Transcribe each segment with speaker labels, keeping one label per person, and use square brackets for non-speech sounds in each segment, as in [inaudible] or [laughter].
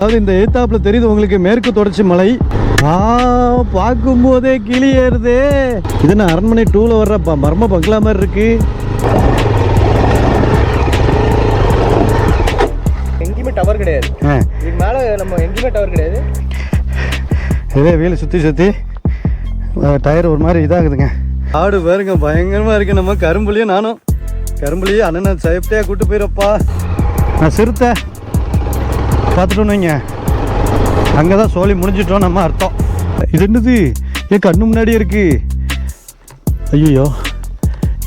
Speaker 1: அதாவது இந்த எய்த்தாப்புல தெரியுது உங்களுக்கு மேற்கு தொடர்ச்சி மலை. ஆ பார்க்கும் போதே கிளி ஏறுதே. இது என்ன அரண்மனை டூல வர்ற மர்ம பங்களா மாதிரி இருக்கு.
Speaker 2: எங்கேயுமே டவர் கிடையாது. இதுக்கு மேலே நம்ம எங்கேயுமே டவர் கிடையாது.
Speaker 1: இதே வீல் சுற்றி சுற்றி டயர் ஒரு மாதிரி இதாகுதுங்க. ஆடு பாருங்க பயங்கரமாக இருக்கு. நம்ம கரும்புலியும் நானும் கரும்புலியும் அண்ணனை சேஃப்டியாக கூட்டு போயிடப்பா நான் சிறுத்தை. பார்த்துட்டோன்னு வைங்க. அங்கே தான் சோழி முடிஞ்சிட்டோம் நம்ம அர்த்தம். இது என்னது? என் கண்ணு முன்னாடியே இருக்கு. ஐயோ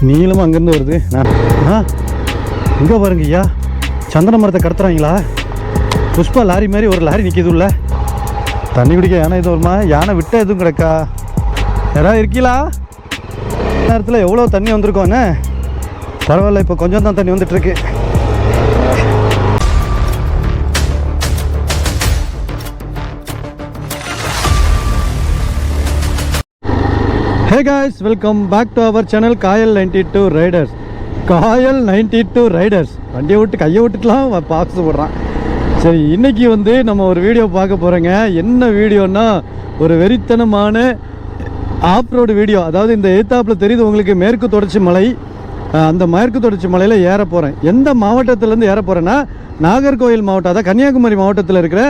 Speaker 1: நீளமாக அங்கேருந்து வருது. நான் ஆ? இங்கே பாருங்க ஐயா. சந்தன மரத்தை கடத்துறாங்களா? புஷ்பா லாரி மாதிரி ஒரு லாரி நிற்கிது உள்ள. தண்ணி குடிக்க யானை இது வருமா? யானை விட்ட எதுவும் கிடக்கா? யாராவது இருக்கீங்களா நேரத்தில் எவ்வளோ தண்ணி வந்திருக்கோன்னு பரவாயில்ல இப்போ கொஞ்சம் தான் தண்ணி வந்துட்டுருக்கு hey guys welcome back to our channel Kayal ninety two riders Kayal ninety two riders வண்டியை விட்டு கையை விட்டுட்டுலாம் பாக்ஸ் போடுறான். சரி இன்றைக்கி வந்து நம்ம ஒரு வீடியோ பார்க்க போகிறோங்க என்ன வீடியோன்னா ஒரு வெறித்தனமான ஆஃப் ரோடு வீடியோ அதாவது இந்த எழுத்தாப்பில் தெரியுது உங்களுக்கு மேற்கு தொடர்ச்சி மலை. அந்த மேற்கு தொடர்ச்சி மலையில் ஏற போகிறேன் எந்த மாவட்டத்திலேருந்து ஏற போகிறேன்னா நாகர்கோவில் மாவட்டம் அதாவது கன்னியாகுமரி மாவட்டத்தில் இருக்கிற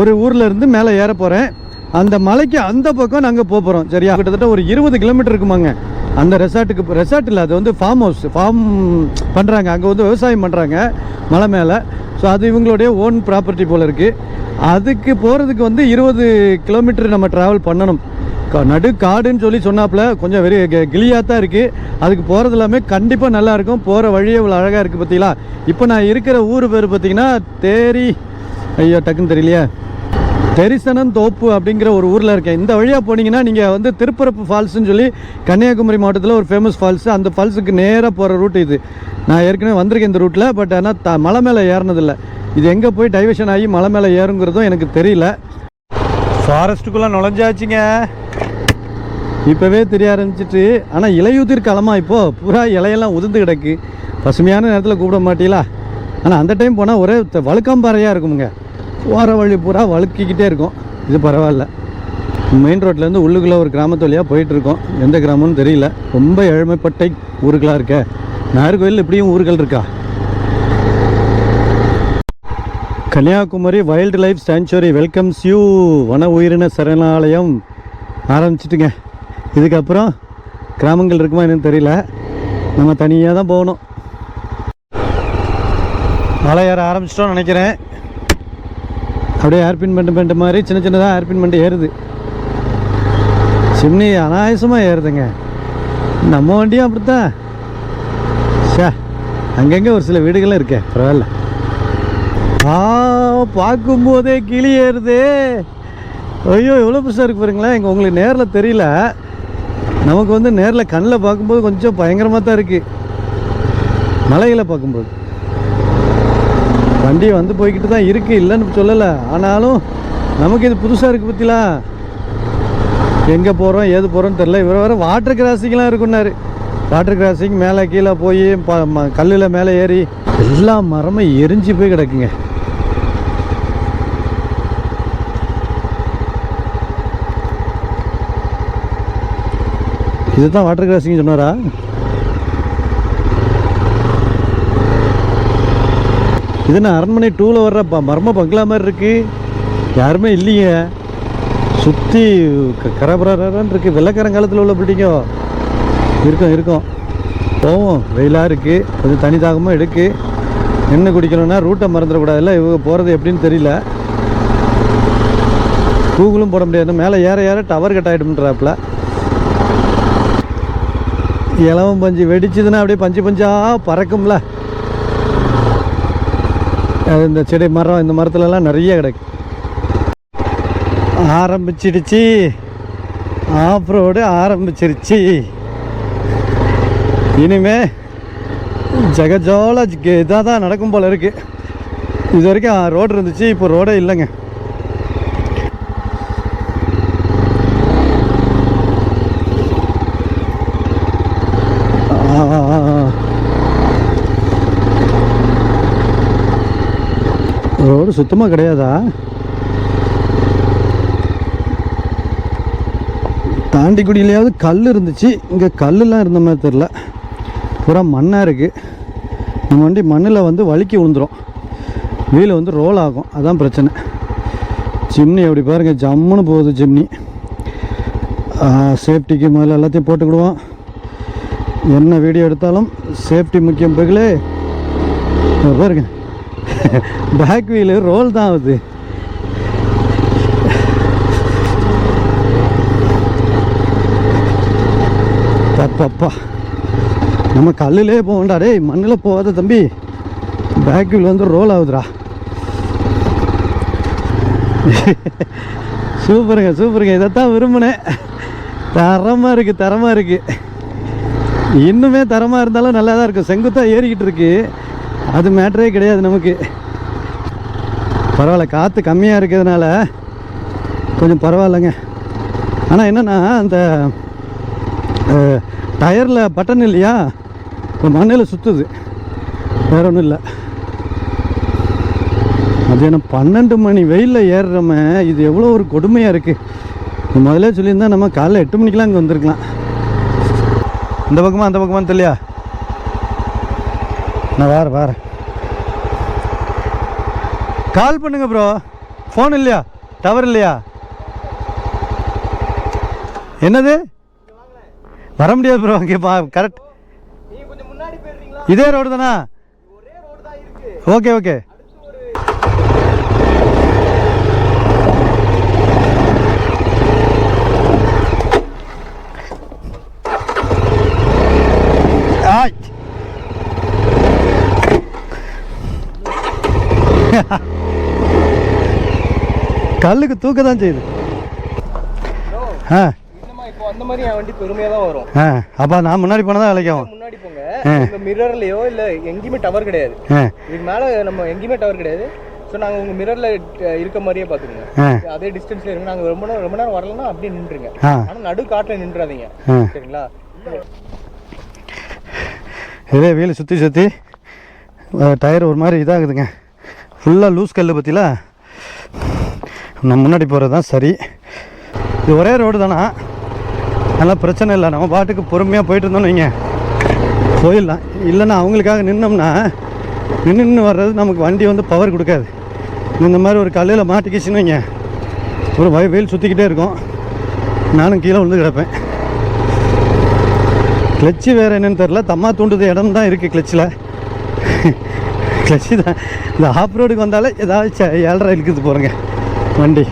Speaker 1: ஒரு ஊரில் இருந்து மேலே ஏற போகிறேன் அந்த மலைக்கு அந்த பக்கம் நாங்கள் போக போகிறோம் சரியா? கிட்டத்தட்ட ஒரு இருபது கிலோமீட்டர் இருக்குமாங்க. அந்த ரெசார்ட்டுக்கு ரெசார்ட் இல்லை அது வந்து ஃபார்ம் ஹவுஸ் ஃபார்ம் பண்ணுறாங்க அங்கே வந்து விவசாயம் பண்ணுறாங்க மலை மேலே. ஸோ அது இவங்களுடைய ஓன் ப்ராப்பர்ட்டி போல் இருக்குது அதுக்கு போகிறதுக்கு வந்து இருபது கிலோமீட்டர் நம்ம ட்ராவல் பண்ணணும். நடு காடுன்னு சொல்லி சொன்னாப்புல கொஞ்சம் வெறி கிளியாக தான் இருக்குது அதுக்கு போகிறது எல்லாமே கண்டிப்பாக நல்லா இருக்கும். போகிற வழியே இவ்வளோ அழகாக இருக்குது பார்த்தீங்களா? இப்போ நான் இருக்கிற ஊர் பேர் பார்த்தீங்கன்னா தேரி. ஐயோ டக்குன்னு தெரியலையே. தெரிசனம் தோப்பு அப்படிங்கிற ஒரு ஊரில் இருக்கேன். இந்த வழியாக போனீங்கன்னா நீங்கள் வந்து திருப்பரப்பு ஃபால்ஸ்னு சொல்லி கன்னியாகுமரி மாவட்டத்தில் ஒரு ஃபேமஸ் ஃபால்ஸு அந்த ஃபால்ஸுக்கு நேராக போகிற ரூட் இது. நான் ஏற்கனவே வந்திருக்கேன் இந்த ரூட்டில் பட் ஆனால் த மலை மேலே ஏறினதில்ல. இது எங்கே போய் டைவர்ஷன் ஆகி மலை மேலே ஏறுங்கிறதும் எனக்கு தெரியல. ஃபாரஸ்ட்டுக்குள்ளே நுழைஞ்சாச்சுங்க. இப்போவே தெரிய ஆரம்பிச்சிட்டு ஆனால் இலையுதிர் காலமாக இப்போது பூரா இலையெல்லாம் உதிர்ந்து கிடக்கு. பசுமையான நேரத்தில் கூப்பிட மாட்டீங்களா? ஆனால் அந்த டைம் போனால் ஒரே வழுக்காம்பாறையாக இருக்குமுங்க. போகிற வழி பூரா வழுக்கிக்கிட்டே இருக்கும். இது பரவாயில்ல. மெயின் ரோட்லேருந்து உள்ளுக்குள்ளே ஒரு கிராமத்து வழியாக போயிட்டுருக்கோம். எந்த கிராமம்னு தெரியல. ரொம்ப ஏழ்மைப்பட்டை ஊருக்களாக இருக்க. நாகர்கோவில் இப்படியும் ஊர்கள் இருக்கா? Kanniyakumari wildlife sanctuary welcomes you வன உயிரின சரணாலயம் ஆரம்பிச்சிட்டுங்க. இதுக்கப்புறம் கிராமங்கள் இருக்குமா என்னன்னு தெரியல. நம்ம தனியாக தான் போகணும். மலை ஏற ஆரம்பிச்சிட்டோம்னு நினைக்கிறேன். அப்படியே ஏர்பின் பண்ணிட்டு பண்ணிட்டு மாதிரி சின்ன சின்னதாக ஏர்பின் பண்ணிட்டு ஏறுது. சிம்னி அனாயசமாக ஏறுதுங்க. நம்ம வண்டியும் அப்படித்தான். ஷே அங்கங்கே ஒரு சில வீடுகளும் இருக்கே பரவாயில்ல. ஆ பார்க்கும்போதே கிளி ஏறுதே. ஐயோ எவ்வளோ பெருசாக இருக்கு பாருங்களேன். இங்கே உங்களுக்கு நேரில் தெரியல. நமக்கு வந்து நேரில் கண்ணில் பார்க்கும்போது கொஞ்சம் பயங்கரமாக தான் இருக்குது மலைகளை பார்க்கும்போது. வண்டி வந்து போய்கிட்டு தான் இருக்குது இல்லைன்னு சொல்லலை. ஆனாலும் நமக்கு இது புதுசாக இருக்குது பற்றிலா எங்கே போகிறோம் ஏது போகிறோன்னு தெரில இவர் வேறு வாட்டர் கிராசிங்லாம் இருக்குன்னாரு. வாட்டர் கிராசிங் மேலே கீழே போய் ப கல்லில் மேலே ஏறி எல்லா மரமும் எரிஞ்சு போய் கிடக்குங்க. இதுதான் வாட்டர் கிராசிங் சொன்னாரா? இது என்ன அரண்மனை டூவில் வர்ற ப- மர்ம பங்களா மாதிரி இருக்குது யாருமே இல்லைங்க சுற்றி கரபரன்னு இருக்குது வெள்ளக்காரங்காலத்தில் உள்ள பில்டிங்கோ இருக்கும் இருக்கும். போவோம். வெயிலாக இருக்குது கொஞ்சம் தனி தாகமாக என்ன குடிக்கணும்னா ரூட்டை மறந்துடக்கூடாதுல்ல? இவங்க போகிறது எப்படின்னு தெரியல. கூகுளும் போட முடியாது. மேலே ஏற ஏற டவர் கட் ஆகிடும்ன்றாப்புல இலவம் பஞ்சு வெடிச்சதுன்னா அப்படியே பஞ்சு பஞ்சாக பறக்கும்ல. இந்த செடி மரம் இந்த மரத்துலலாம் நிறைய கிடக்கு. ஆரம்பிச்சிடுச்சு ஆஃப் ரோடு ஆரம்பிச்சிருச்சு. இனிமே ஜெகஜோல இதாக தான் நடக்கும் போல இருக்குது இது வரைக்கும் ரோடு இருந்துச்சு இப்போ ரோடே இல்லைங்க. ரோடு சுத்தமாக கிடையாதா? தாண்டிக்குடியிலையாவது கல் இருந்துச்சு. இங்கே கல்லுலாம் இருந்த மாதிரி தெரில பூரா மண்ணாக இருக்குது நம்ம வண்டி மண்ணில் வந்து வழுக்கி விழுந்துடும் வீல் வந்து ரோல் ஆகும். அதான் பிரச்சனை. ஜிம்னி எப்படி பாருங்கள் ஜம்முன்னு போகுது ஜிம்னி. சேஃப்டிக்கு முதல்ல எல்லாத்தையும் போட்டுக்கிடுவோம். என்ன வீடியோ எடுத்தாலும் சேஃப்டி முக்கியம் பிறகுலே பாருங்கள் பேக் வீலு ரோல் தான் ஆகுது தப்பப்பா நம்ம கல்லுலே போகண்டா டேய் மண்ணில் போகாத தம்பி. பேக் வீல் வந்து ரோல் ஆகுதுடா சூப்பருங்க சூப்பருங்க. இதைத்தான் விரும்பினேன். தரமாக இருக்குது தரமாக இருக்குது இன்னுமே தரமாக இருந்தாலும் நல்லா தான் இருக்கும். செங்குத்தாக ஏறிக்கிட்டு இருக்குது அது மேட்டரே கிடையாது நமக்கு. பரவாயில்ல காற்று கம்மியாக இருக்கிறதுனால கொஞ்சம் பரவாயில்லைங்க. ஆனால் என்னென்னா அந்த டயரில் பட்டன் இல்லையா? இப்போ மண்ணில் சுற்றுது வேற ஒன்றும் இல்லை. அது என்ன பன்னெண்டு மணி வெயிலில் ஏறுறோம இது எவ்வளோ ஒரு கொடுமையாக இருக்குது முதல்ல சொல்லியிருந்தா நம்ம காலைல எட்டு மணிக்கெலாம் இங்கே வந்திருக்கலாம். இந்த பக்கமாக அந்த பக்கமாக தெரியலையா? நான் வேற வேற கால் பண்ணுங்க ப்ரோ ஃபோன் இல்லையா? டவர் இல்லையா? என்னது? வர முடியாது ப்ரோ இங்கே பா கரெக்ட் இதே ரோடு தானா? ஓகே ஓகே ஆய் [laughs] கல்லுக்கு தூக்க தான் செய்யுது ஆ.
Speaker 2: இப்போ அந்த மாதிரி என் வண்டி பெருமையா தான் வரும்.
Speaker 1: ஆ அப்போ நான் முன்னாடி போனால் தான் விளைக்கும்
Speaker 2: முன்னாடி போங்க. உங்க மிரர்லயோ இல்ல எங்கேயுமே டவர் கிடையாது. இதுக்கு மேல நம்ம எங்கேயுமே டவர் கிடையாது. ஸோ நாங்க உங்க மிரர்ல இருக்க மாதிரியே பாத்துக்கோங்க
Speaker 1: ஆ.
Speaker 2: அதே டிஸ்டன்ஸ்ல இருங்க. நாங்க ரொம்ப நேரம் ரொம்ப நேரம் வரலன்னா அப்படியே நின்றுங்க
Speaker 1: ஆ.
Speaker 2: ஆனா நடு காட்டுல நின்றாதீங்க. சரிங்களா?
Speaker 1: இதே வீல் சுற்றி சுற்றி டயர் ஒரு மாதிரி இதாகுதுங்க. ஃபுல்லாக லூஸ் கல் பற்றில நம்ம முன்னாடி போகிறது தான் சரி. இது ஒரே ரோடு தானா? அதெல்லாம் பிரச்சனை இல்லை. நம்ம பாட்டுக்கு பொறுமையாக போயிட்டு இருந்தோம்னு வைங்க. போயிடலாம். இல்லைன்னா அவங்களுக்காக நின்னோம்னா நின்று நின்று வர்றது நமக்கு வண்டி வந்து பவர் கொடுக்காது. இந்த மாதிரி ஒரு கல்லில் மாட்டிக்கிச்சுன்னு வைங்க. ஒரு வய வெயில் சுற்றிக்கிட்டே இருக்கும். நானும் கீழே விழுந்து கிடப்பேன். கிளச்சு வேறு என்னென்னு தெரில தம்மா தூண்டுது இடம் தான் இருக்குது கிளச்சில். கிளச்சு தான். இந்த ஆஃப் ரோடுக்கு வந்தாலே ஏதாச்சும் ஏழரை இழுக்குது போகிறேங்க வண்டி.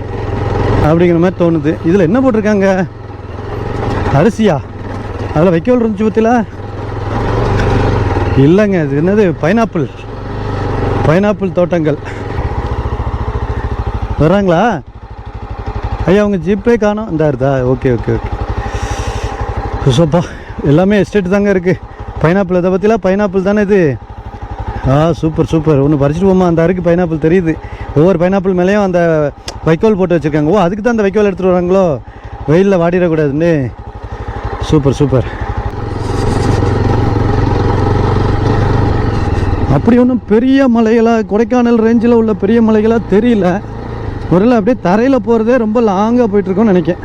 Speaker 1: அப்படிங்கிற மாதிரி தோணுது. இதில் என்ன போட்டிருக்காங்க? அரிசியா? அதில் வைக்கோல் இருந்துச்சு பற்றில இல்லைங்க. இது என்னது? பைனாப்பிள் பைனாப்பிள் தோட்டங்கள். வர்றாங்களா? ஐயா உங்கள் ஜிப்பே காணும். இந்த இருதா ஓகே ஓகே ஓகே. சோப்பா எல்லாமே எஸ்டேட் தாங்க இருக்குது பைனாப்பிள் இதை பற்றிலாம் பைனாப்பிள் தானே இது. ஆ சூப்பர் சூப்பர். ஒன்று பறிச்சுட்டு போமா அந்த அருக்கு பைனாப்பிள் தெரியுது. ஒவ்வொரு பைனாப்பிள் மேலேயும் அந்த வைக்கோல் போட்டு வச்சுருக்காங்க. ஓ அதுக்கு தான் அந்த வைக்கோல் எடுத்துகிட்டு வராங்களோ? வெயிலில் வாடிடக்கூடாதுன்னு. Super super. அப்படி ஒன்றும் பெரிய மலைகளாக கொடைக்கானல் ரேஞ்சில் உள்ள பெரிய மலைகளாக தெரியல. ஒருவேளை அப்படியே தரையில் போகிறதே ரொம்ப லாங்காக போயிட்டுருக்கோன்னு நினைக்கேன்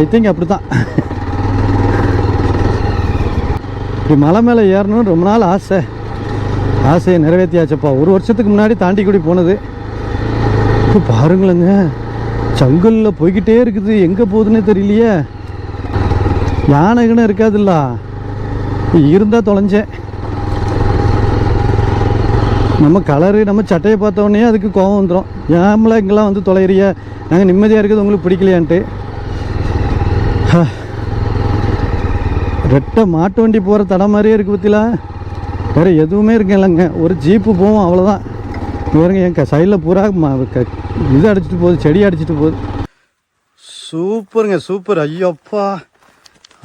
Speaker 1: ஐ திங்க் அப்படி தான் இப்படி மலை மேலே ஏறணும்னு ரொம்ப நாள் ஆசை. ஆசையை நிறைவேற்றியாச்சப்பா ஒரு வருஷத்துக்கு முன்னாடி தாண்டிக்குடி போனது. இப்போ பாருங்களேங்க ஜங்கலில் போய்கிட்டே இருக்குது. எங்கே போகுதுன்னே தெரியலையே. யானைகன்னு இருக்காதுல்ல. இருந்தால் தொலைஞ்சேன். நம்ம கலரு நம்ம சட்டையை பார்த்த அதுக்கு கோவம் வந்துடும் ஏம்ல இங்கெல்லாம் வந்து தொலைறிய நாங்கள் நிம்மதியாக இருக்குது உங்களுக்கு பிடிக்கலையான்ட்டு. ரெட்டை மாட்டு வண்டி போகிற தடம் மாதிரியே இருக்குது பற்றிலா வேறு எதுவுமே இருக்கு இல்லைங்க. ஒரு ஜீப்பு போவோம் அவ்வளோதான் வேறுங்க என் சைடில் பூரா இது அடிச்சிட்டு போகுது செடி அடிச்சிட்டு போகுது. சூப்பருங்க சூப்பர். ஐயோப்பா.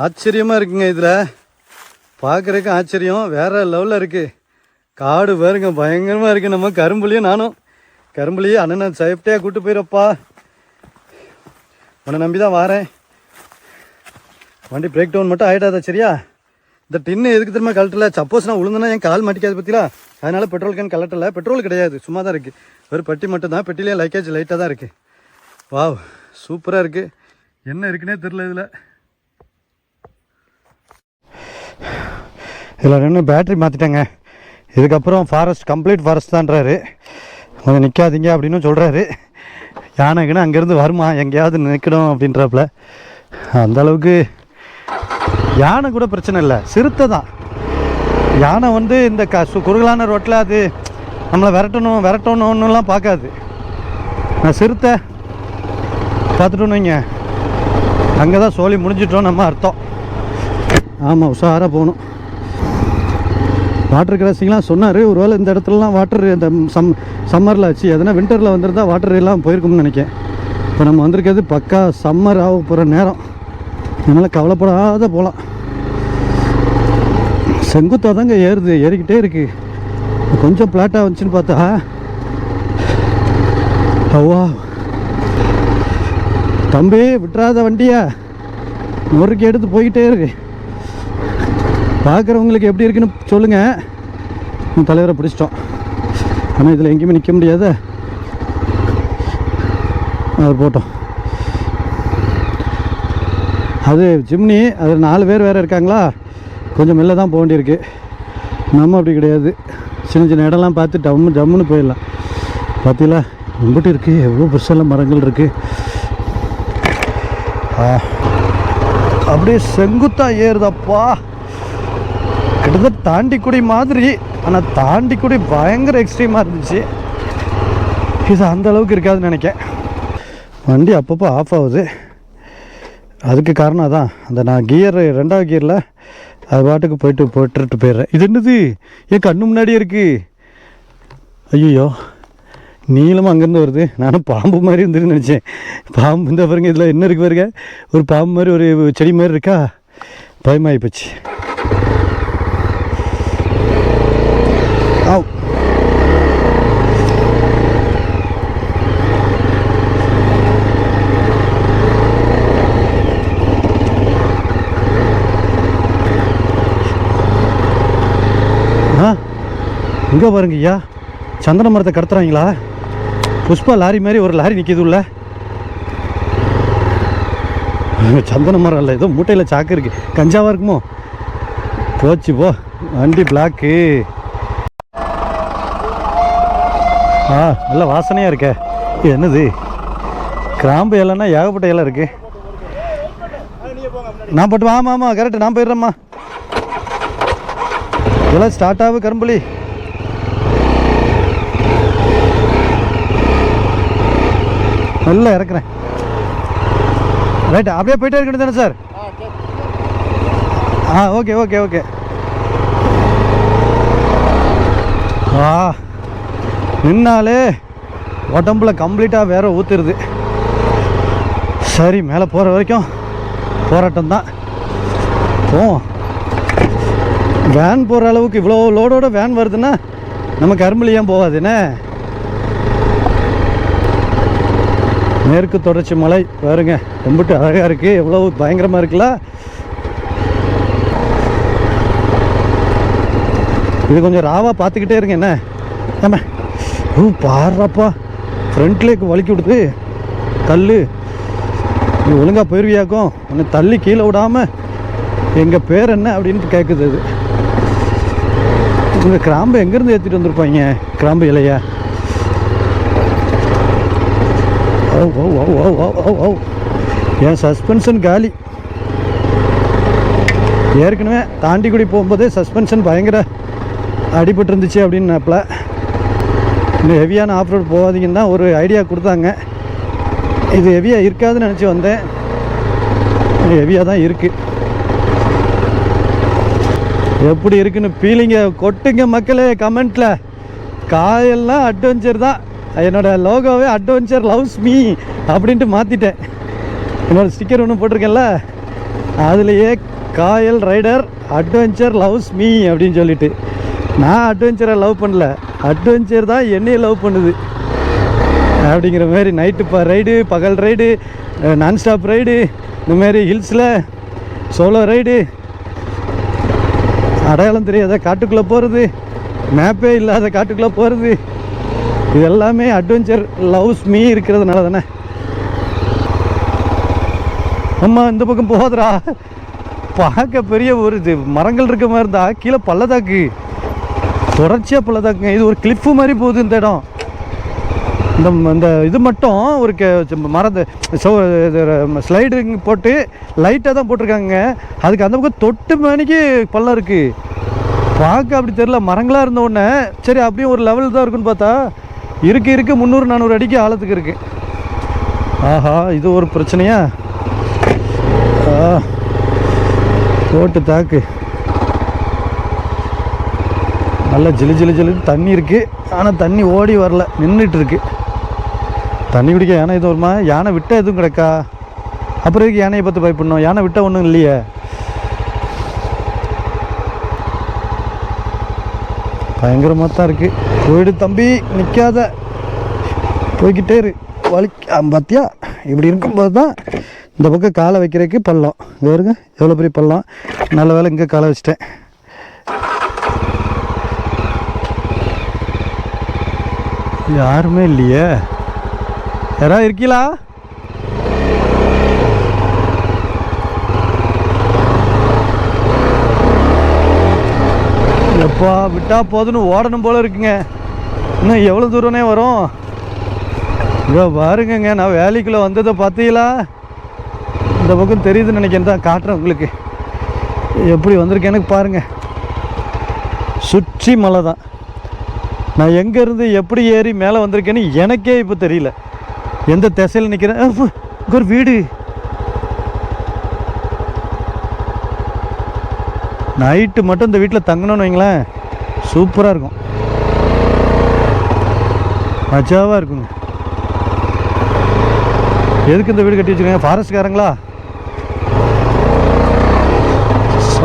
Speaker 1: ஆச்சரியமாக இருக்குங்க இதில். பார்க்குறதுக்கு ஆச்சரியம். வேறு லெவலில் இருக்குது காடு பாருங்க பயங்கரமாக இருக்குது நம்ம கரும்புலையும் நானும். கரும்புலையும் அண்ணனை சேஃப்டியாக கூட்டு போயிடப்பா உன்னை நம்பி தான் வாரேன். வண்டி பிரேக் டவுன் மட்டும் ஆகிடாதா சரியா? இந்த டின்னு எதுக்கு திரும்ப கலட்டல சப்போஸ் நான் உளுந்துனா என் கால் மாட்டிக்காது பற்றிலா அதனால பெட்ரோல் கேன் கலட்டல பெட்ரோல் கிடையாது சும்மா தான் இருக்குது வெறும் பெட்டி மட்டும் தான் பெட்டிலே லைக்கேஜ் லைட்டாக தான் இருக்குது வாவ் சூப்பராக இருக்குது என்ன இருக்குன்னே தெரில இதில். இதில் ரெண்டு பேட்ரி மாற்றிட்டேங்க இதுக்கப்புறம் ஃபாரஸ்ட் கம்ப்ளீட் ஃபாரஸ்ட் தான்றாரு. கொஞ்சம் நிற்காதீங்க அப்படின்னு சொல்கிறாரு யானைக்குன்னு அங்கேருந்து வருமா? எங்கேயாவது நிற்கணும் அப்படின்றப்பல. அந்த அளவுக்கு யானை கூட பிரச்சனை இல்லை. சிறுத்தை தான். யானை வந்து இந்த க சு குறுகலான ரோட்டில் அது நம்மளை விரட்டணும் விரட்டணும்னுலாம் பார்க்காது. நான் சிறுத்தை. பார்த்துட்டோன்னு வைங்க. அங்கே தான் சோழி முடிஞ்சிட்டோம் நம்ம அர்த்தம். ஆமாம் உஷாராக போகணும். வாட்டர் கிராசிங்லாம் சொன்னார். ஒருவேளை இந்த இடத்துலலாம் வாட்டர் இந்த சம் சம்மரில் ஆச்சு எதனா வின்டரில் வந்திருந்தா வாட்டர் எல்லாம் போயிருக்கும்னு நினைக்கிறேன். இப்போ நம்ம வந்திருக்கிறது பக்கா சம்மர் ஆக போகிற நேரம். அதனால் கவலைப்படாத போகலாம் செங்குத்தாக தாங்க ஏறுது ஏறிக்கிட்டே இருக்குது கொஞ்சம் பிளாட்டாக வந்துச்சுன்னு பார்த்தா அவ்வா. தம்பி விட்டுறாத வண்டியா. நொறுக்கி எடுத்து போய்கிட்டே இருக்கு. பார்க்குறவங்களுக்கு எப்படி இருக்குன்னு சொல்லுங்கள் தலைவரை பிடிச்சிட்டோம். ஆனால் இதில் எங்கேயுமே நிற்க முடியாத. அது போட்டோம். அது ஜிம்னி அது நாலு பேர் வேறு இருக்காங்களா? கொஞ்சம் மெல்ல தான் போக வேண்டியிருக்கு நம்ம அப்படி கிடையாது. சின்ன சின்ன இடம்லாம் பார்த்து டம்மு டம்முன்னு போயிடலாம். பார்த்தீங்களா? இம்பிட்டு இருக்குது எவ்வளோ பெருசெல்லாம் மரங்கள் இருக்குது அப்படியே செங்குத்தா ஏறுதப்பா. கிட்டத்தட்ட தாண்டிக்குடி மாதிரி. ஆனால் தாண்டிக்குடி பயங்கர எக்ஸ்ட்ரீமாக இருந்துச்சு. இது அந்த அளவுக்கு இருக்காதுன்னு நினைக்கேன் வண்டி அப்பப்போ ஆஃப் ஆகுது. அதுக்கு காரணம் அதான். அந்த நான் கியர் ரெண்டாவது கியரில் அது பாட்டுக்கு போயிட்டு போட்டுட்டு போயிடுறேன். இது என்னது? என் கண்ணு முன்னாடியே இருக்குது ஐயோ நீளமாக அங்கேருந்து வருது. நானும் பாம்பு மாதிரி இருந்துன்னு நினச்சேன். பாம்பு இந்த பாருங்க இதில் என்ன இருக்கு பாருங்க? ஒரு பாம்பு மாதிரி ஒரு செடி மாதிரி இருக்கா? பயமாகி போச்சு. ஆ இங்கே பாருங்க ஐயா. சந்தன மரத்தை கடத்துறாங்களா? புஷ்பா லாரி மாதிரி ஒரு லாரி நிற்கிது உள்ள. சந்தன மரம் இல்லை ஏதோ மூட்டையில் சாக்கு இருக்கு. கஞ்சாவாக இருக்குமோ? போச்சு போ. வண்டி பிளாக்கு ஆ நல்ல வாசனையாக இருக்கே. என்னது? கிராம்பு இலைன்னா ஏகப்பட்ட இலை இருக்கு. நான் பட்டு ஆமாம் ஆமாம் கரெக்டு நான் போயிடுறேம்மா. இதெல்லாம் ஸ்டார்ட் ஆகு கரும்புலி. நல்லா இறக்குறேன். ரைட் அப்படியே போயிட்டே இருக்கணும் தானே சார்? ஆ ஓகே ஓகே ஓகே ஆ நின்னாலே உடம்புல கம்ப்ளீட்டாக வேற ஊற்றுருது சரி மேலே போகிற வரைக்கும் போராட்டம் தான். போவோம் வேன் போகிற அளவுக்கு இவ்வளோ லோடோட வேன் வருதுன்னா நமக்கு அருமலி ஏன் போகாதுண்ணே மேற்கு தொடர்ச்சி மலை பாருங்க ரொம்ப அழகாக இருக்குது எவ்வளோ பயங்கரமாக இருக்குல்ல? இது கொஞ்சம் ராவாக பார்த்துக்கிட்டே இருங்க என்ன? ஏம்மா? ஓ பாடுறப்பா. ஃப்ரண்ட்லேக்கு வலிக்கி விடுது. கல் நீ ஒழுங்காக போயிருவியாக்கும். உன்னை தள்ளி கீழே விடாமல் எங்கள் பேர் என்ன அப்படின்ட்டு கேட்குது அது. இந்த கிராம்பு எங்கேருந்து ஏற்றிட்டு வந்திருப்பாங்க? கிராம்பு இலையா? ஓ ஓ ஓ ஓ ஓ ஓ என் சஸ்பென்ஷன் காலி ஏற்கனவே தாண்டிக்குடி போகும்போதே சஸ்பென்ஷன் பயங்கர அடிபட்டு இருந்துச்சு அப்படின்னாப்புல. இன்னும் ஹெவியான ஆஃப் ரோட் போகாதீங்கன்னு தான் ஒரு ஐடியா கொடுத்தாங்க. இது ஹெவியாக இருக்காதுன்னு நினச்சி வந்தேன். ஹெவியாக தான் இருக்குது எப்படி இருக்குன்னு ஃபீலிங்கை கொட்டுங்க மக்களே கமெண்ட்டில் காயெல்லாம் அட்வென்ச்சர் தான். என்னோட லோகோவே அட்வென்ச்சர் லவ்ஸ் மீ அப்படின்ட்டு மாற்றிட்டேன் என்னோடய ஸ்டிக்கர் ஒன்று போட்டிருக்கேன்ல அதுலேயே Kayal rider adventure loves me அப்படின்னு சொல்லிட்டு. நான் அட்வென்ச்சரை லவ் பண்ணல அட்வென்ச்சர் தான் என்னையை லவ் பண்ணுது. அப்படிங்கிற மாதிரி நைட்டு ப ரைடு பகல் ரைடு நான்ஸ்டாப் ரைடு இந்த மாதிரி ஹில்ஸில் சோலோ ரைடு அடையாளம் தெரியாத காட்டுக்குள்ளே போகிறது மேப்பே இல்லாத காட்டுக்குள்ளே போகிறது இது எல்லாமே அட்வென்ச்சர் லவ்ஸ் மீ இருக்கிறதுனால தானே. அம்மா இந்த பக்கம் போகாதரா பார்க்க பெரிய ஒரு இது. மரங்கள் இருக்க மாதிரி இருந்தா கீழே பள்ளத்தாக்கு. தொடர்ச்சியாக பள்ளத்தாக்குங்க. இது ஒரு கிளிப்பு மாதிரி போகுது இந்த இடம். இந்த இந்த இது மட்டும் ஒரு கே- சோ ஸ்லைடு போட்டு லைட்டாக தான் போட்டிருக்காங்க. அதுக்கு அந்த பக்கம் தொட்டு மணிக்கு பள்ளம் இருக்குது பார்க்க அப்படி தெரில மரங்களாக இருந்த உடனே சரி அப்படியே ஒரு லெவல் தான் இருக்குன்னு பார்த்தா இருக்கு இருக்கு முந்நூறு நானூறு அடிக்கு ஆழத்துக்கு இருக்கு. ஆஹா இது ஒரு பிரச்சனையா? ஆ, போட்டு தாக்கு. நல்லா ஜிலு ஜிலு ஜிலு தண்ணி இருக்கு. ஆனால் தண்ணி ஓடி வரல நின்றுட்டு இருக்கு. தண்ணி குடிக்க யானை எதுவும் வருமா? யானை விட்டால் எதுவும் கிடக்கா? அப்புறம் இருக்கு யானையை பார்த்து பயப்படணும்? யானை விட்டால் ஒன்றும் இல்லையே. பயங்கரமாக தான் இருக்குது போயிடு தம்பி நிற்காத போய்கிட்டே இரு. வலி பார்த்தியா பாத்தியா? இப்படி இருக்கும்போது தான் இந்த பக்கம் காலை வைக்கிறதுக்கு பள்ளம். இங்கே இருங்க எவ்வளோ பெரிய பள்ளம். நல்ல வேலை இங்கே காலை வச்சிட்டேன். யாருமே இல்லையே. யாராவது இருக்கீங்களா எப்பா விட்டா போதுன்னு ஓடணும் போல இருக்குங்க. இன்னும் எவ்வளோ தூரம்னே வரும். இதோ பாருங்கங்க நான் வேலைக்குள்ளே வந்ததை பார்த்தீங்களா? இந்த பக்கம் தெரியுதுன்னு நினைக்கிறேன். தான் காட்டுறேன் உங்களுக்கு. எப்படி வந்திருக்கேன்னு பாருங்க. சுற்றி மலை தான். நான் எங்கேருந்து எப்படி ஏறி மேலே வந்திருக்கேன்னு எனக்கே இப்போ தெரியல. எந்த திசையில் நிற்கிறேன் ஒரு வீடு. நைட்டு மட்டும் இந்த வீட்டில் தங்கணும்னு வைங்களேன். சூப்பராக இருக்கும். மஜாவாக இருக்குங்க. எதுக்கு இந்த வீடு கட்டி வச்சுருக்கீங்க? ஃபாரஸ்ட்காரங்களா?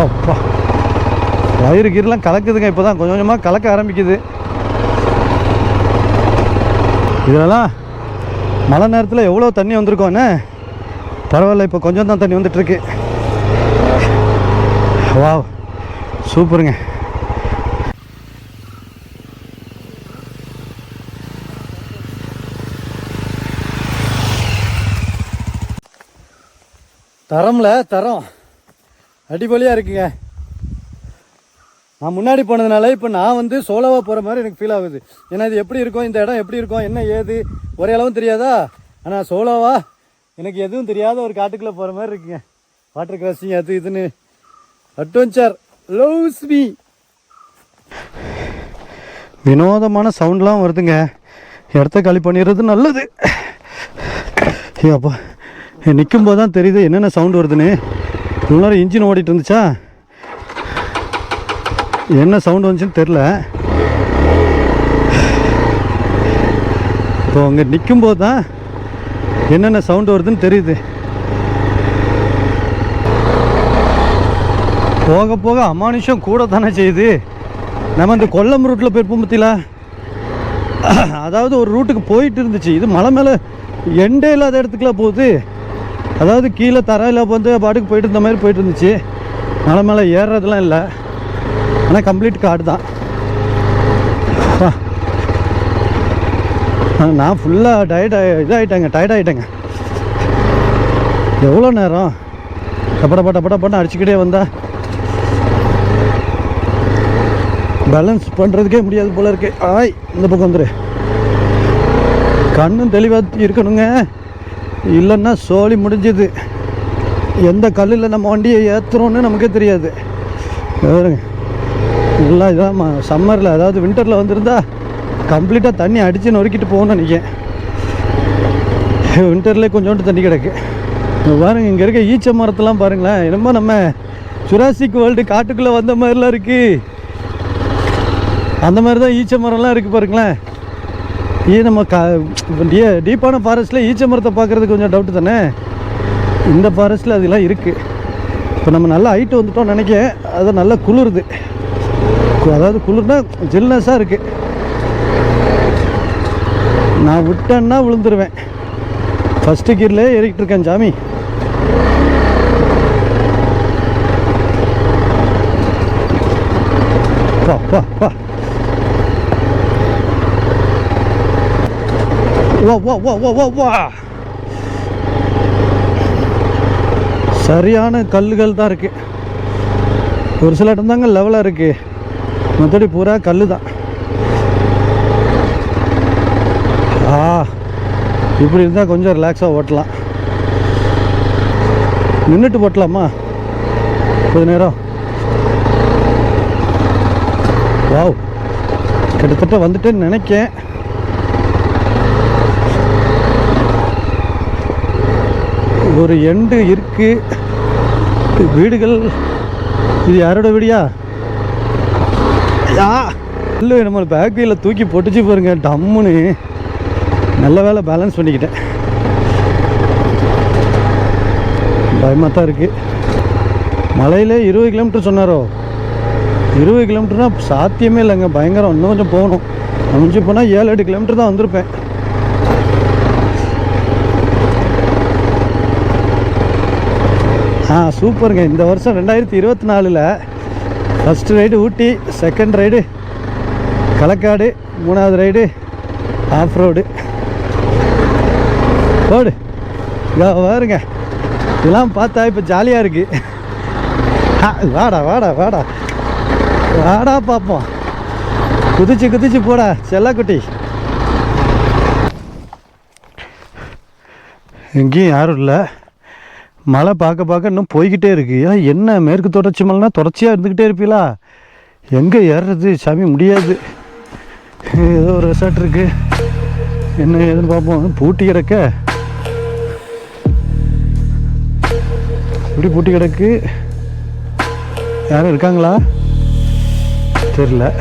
Speaker 1: அப்பா வயிறு கீரெலாம் கலக்குதுங்க. இப்போ தான் கொஞ்சம் கொஞ்சமாக கலக்க ஆரம்பிக்குது. இதெல்லாம் மழை நேரத்தில் எவ்வளோ தண்ணி வந்திருக்கோண்ணே பரவாயில்ல இப்போ கொஞ்சம் தான் தண்ணி வந்துட்டுருக்கு. வா சூப்பருங்க. தரம்ல தரம். அடிபொலியாக இருக்குங்க. நான் முன்னாடி போனதுனால இப்போ நான் வந்து சோலோவாக போகிற மாதிரி எனக்கு ஃபீல் ஆகுது. ஏன்னா இது எப்படி இருக்கும் இந்த இடம் எப்படி இருக்கும் என்ன ஏது ஒரே அளவும் தெரியாதா? ஆனால் சோலோவா எனக்கு எதுவும் தெரியாத ஒரு காட்டுக்குள்ளே போகிற மாதிரி இருக்குங்க. வாட்டர் கிராசிங் அது இதுன்னு. Adventure loves me. வினோதமான சவுண்ட்லாம் வருதுங்க. இடத்த காலி பண்ணிடுறது நல்லது. ஏ அப்பா நிற்கும் போது தான் தெரியுது என்னென்ன சவுண்ட் வருதுன்னு. இவ்வளோ நேரம் இன்ஜின் ஓடிட்டு இருந்துச்சா? என்ன சவுண்ட் வந்துச்சுன்னு தெரில இப்போ அங்கே நிற்கும்போது தான் என்னென்ன சவுண்டு வருதுன்னு தெரியுது. போக போக அமானுஷம் கூட தானே செய்யுது? நம்ம இந்த கொல்லம் ரூட்டில் போயிருப்போம் பற்றில அதாவது ஒரு ரூட்டுக்கு போயிட்டு இருந்துச்சு. இது மலை மேலே எண்டே இல்லாத இடத்துக்குலாம் போகுது. அதாவது கீழே தரையில் வந்து பாட்டுக்கு போயிட்டு இருந்த மாதிரி போயிட்டு இருந்துச்சு. மலை மேலே ஏறுறதுலாம் இல்லை. ஆனால் கம்ப்ளீட் காடு தான். நான் ஃபுல்லாக டயர்ட் இதாகிட்டேங்க டயர்ட் ஆகிட்டேங்க எவ்வளோ நேரம்? டப்பட பட்ட அடிச்சுக்கிட்டே வந்தால் பேலன்ஸ் பண்ணுறதுக்கே முடியாது போல இருக்கு. ஆய் இந்த பக்கம் வந்துரு. கண்ணும் தெளிவாக இருக்கணுங்க. இல்லைன்னா சோழி முடிஞ்சது. எந்த கல்லில் நம்ம வண்டியை ஏற்றுறோன்னு நமக்கே தெரியாது. பாருங்க. நல்லா இதான் சம்மரில் அதாவது வின்டரில் வந்திருந்தா கம்ப்ளீட்டாக தண்ணி அடித்து நொறுக்கிட்டு போகணும்னு நினைக்கிறேன். வின்டர்லேயே கொஞ்சோண்டு தண்ணி கிடக்கு. இங்க பாருங்க இங்கே இருக்க ஈச்ச மரத்தெல்லாம் பாருங்களேன். என்னமோ நம்ம சுராசிக் வேர்ல்டு காட்டுக்குள்ளே வந்த மாதிரிலாம் இருக்குது அந்த மாதிரி தான் ஈச்ச மரம்லாம் இருக்குது பாருங்களேன். ஈ நம்ம கா இப்போ டீப்பான ஃபாரஸ்ட்டில் ஈச்ச மரத்தை பார்க்குறது கொஞ்சம் டவுட்டு தானே? இந்த ஃபாரஸ்ட்டில் அதெல்லாம் இருக்குது இப்போ நம்ம நல்லா ஹைட்டு வந்துட்டோம் நினைக்க அது நல்லா குளிருது. அதாவது குளிர்னா ஜில்னஸாக இருக்குது நான் விட்டேன்னா விழுந்துருவேன். ஃபஸ்ட்டு கீரில் ஏறிக்கிட்டு இருக்கேன் சாமி. பா பா பா வா வா வா வா வா வா சரியான கல்லுகள் தான் இருக்குது ஒரு சில இடம் தாங்க லெவலாக இருக்குது மற்றபடி பூரா கல் தான் ஆ இப்படி இருந்தால் கொஞ்சம் ரிலாக்ஸாக ஓட்டலாம். நின்றுட்டு ஓட்டலாமா கொஞ்ச நேரம். வாவ் கிட்டத்தட்ட வந்துட்டேன்னு நினைக்கேன். ஒரு எண்டு இருக்கு. வீடுகள். இது யாரோட வீடியா? யா இல்லை நம்ம பேக் வீலில் தூக்கி பொட்டுச்சு பாருங்க டம்முன்னு. நல்ல வேலை பேலன்ஸ் பண்ணிக்கிட்டேன். பயமாக தான் இருக்குது மலையில் இருபது கிலோமீட்டர் சொன்னாரோ? இருபது கிலோமீட்டர்னால் சாத்தியமே இல்லைங்க. பயங்கரம். இன்னும் கொஞ்சம் போகணும். அமைஞ்சு போனால் ஏழு எட்டு கிலோமீட்டர் தான் வந்திருப்பேன். ஆ சூப்பருங்க. இந்த வருஷம் ரெண்டாயிரத்தி இருபத்தி நாலில் first ride Ooty second ride Kalakkad மூணாவது ரைடு ஆஃப் ரோடு ரோடு இதோ பாருங்க. இதெல்லாம் பார்த்தா இப்போ ஜாலியாக இருக்குது வாடா வாடா வாடா. வாடா பார்ப்போம் குதிச்சு குதிச்சு போடா செல்லக்குட்டி. எங்கேயும் யாரும் இல்லை. மழை பார்க்க பார்க்க இன்னும் போய்கிட்டே இருக்கு. ஏன் என்ன மேற்கு தொடர்ச்சி மலைனா தொடர்ச்சியாக இருந்துக்கிட்டே இருப்பீங்களா எங்கே ஏறுறது? சாமி முடியாது. ஏதோ ஒரு ரெசார்ட் இருக்குது என்ன ஏதுன்னு பார்ப்போம். பூட்டி கிடக்க. இப்படி பூட்டி கிடக்கு? யாரும் இருக்காங்களா? தெரில